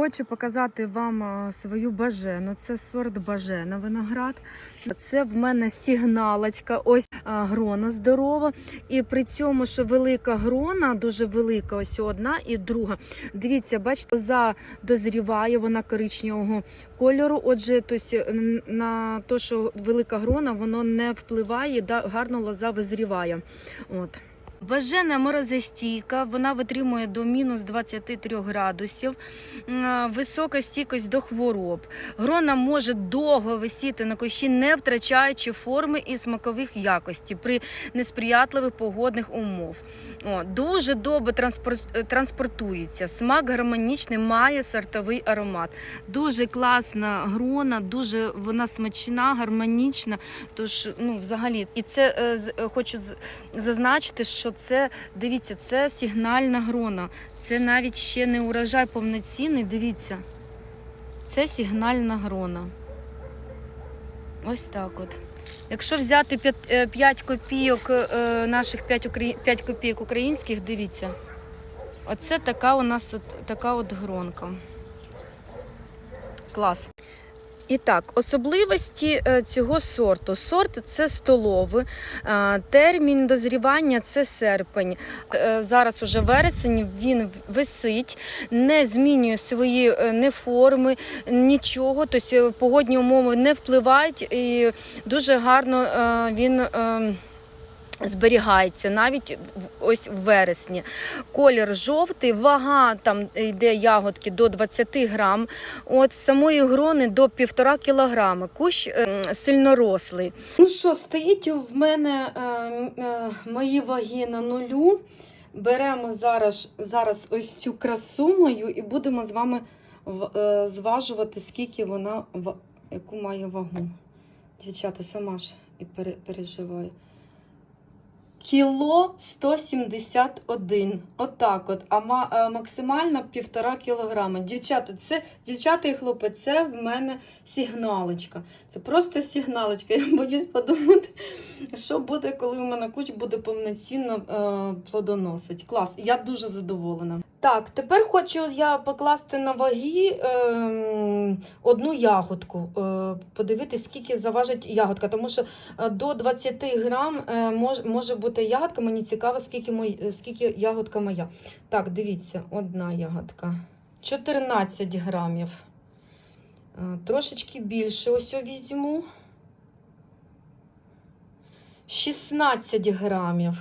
Хочу показати вам свою бажену. Це сорт бажена виноград. Це в мене сигналочка. Ось грона здорова. І при цьому, що велика грона, дуже велика, ось одна і друга. Дивіться, бачите, лоза дозріває, вона коричневого кольору. Отже, тось, на те, що велика грона, воно не впливає, гарно лоза визріває. От. Бажена морозостійка, вона витримує до мінус 23 градусів, висока стійкість до хвороб. Грона може довго висіти на кущі, не втрачаючи форми і смакових якостей при несприятливих погодних умов. О, дуже добре е, транспортується. Смак гармонічний, має сортовий аромат. Дуже класна грона, дуже вона смачна, гармонічна. Тож, ну, взагалі, і це е, е, хочу зазначити, що це дивіться, це сигнальна грона. Це навіть ще не урожай повноцінний. Дивіться, це сигнальна грона. Ось так от. Якщо взяти 5, 5 копійок е, наших 5, 5 копійок українських, дивіться. Оце така у нас от, така от гронка. Клас. І так, особливості е, цього сорту. Сорт це столовий, е, термін дозрівання це серпень. Е, Зараз уже вересень він висить, не змінює свої не форми, нічого. Тобто погодні умови не впливають і дуже гарно він. Зберігається навіть ось в вересні. Колір жовтий, вага там йде ягодки до 20 грам. От самої грони до 1,5 кілограма. Кущ е, сильнорослий. Ну що, стоїть в мене е, е, мої ваги на нулю. Беремо зараз, зараз ось цю красу мою і будемо з вами в- е, зважувати, скільки вона ва- яку має вагу. Дівчата, сама ж і пере- переживаю. Кіло 171. Отак от. А ма- е, максимально півтора кілограма. Дівчата, це, дівчата і хлопці, це в мене сигналочка. Це просто сигналочка. Я боюсь подумати, що буде, коли у мене куч буде повноцінно е, плодоносить. Клас, я дуже задоволена. Так, тепер хочу я покласти на ваги е, одну ягодку. Е, подивитись, скільки заважить ягодка, тому що Е, До 20 грам е, мож, може бути ягодка. Мені цікаво, скільки, мой, е, скільки ягодка моя. Так, дивіться, одна ягодка. 14 грамів. Е, Трошечки більше ось візьму. 16 грамів.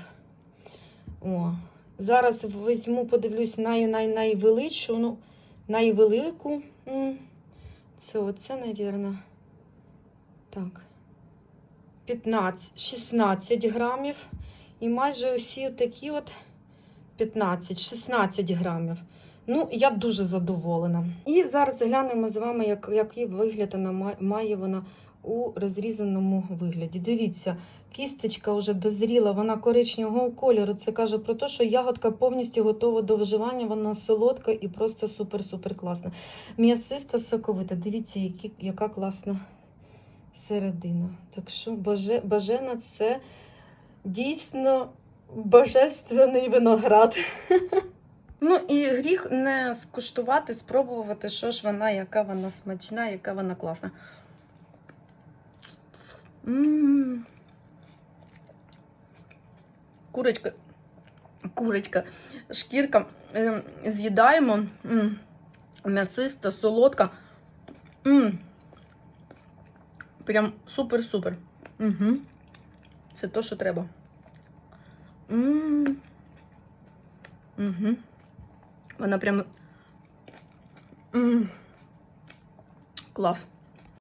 О, зараз візьму, подивлюсь най, най, найвеличшу, ну, найвелику. Це оце, мабуть. Так. 15, 16 грамів. І майже усі такі от 15-16 грамів. Ну, я дуже задоволена. І зараз глянемо з вами, як, який вигляд вона має вона у розрізаному вигляді. Дивіться, кісточка вже дозріла, вона коричневого кольору. Це каже про те, що ягодка повністю готова до вживання, вона солодка і просто супер-супер класна. М'ясиста соковита. Дивіться, які, яка класна середина. Так що бажена це дійсно божественний виноград. Ну і гріх не скуштувати, спробувати, що ж вона, яка вона смачна, яка вона класна. М. Курочка, курочка, шкірка Ем, з'їдаємо. М'ясиста, солодка. М. Прям супер-супер. Угу. Це то, що треба. М. Угу. Вона прям. М. Клас.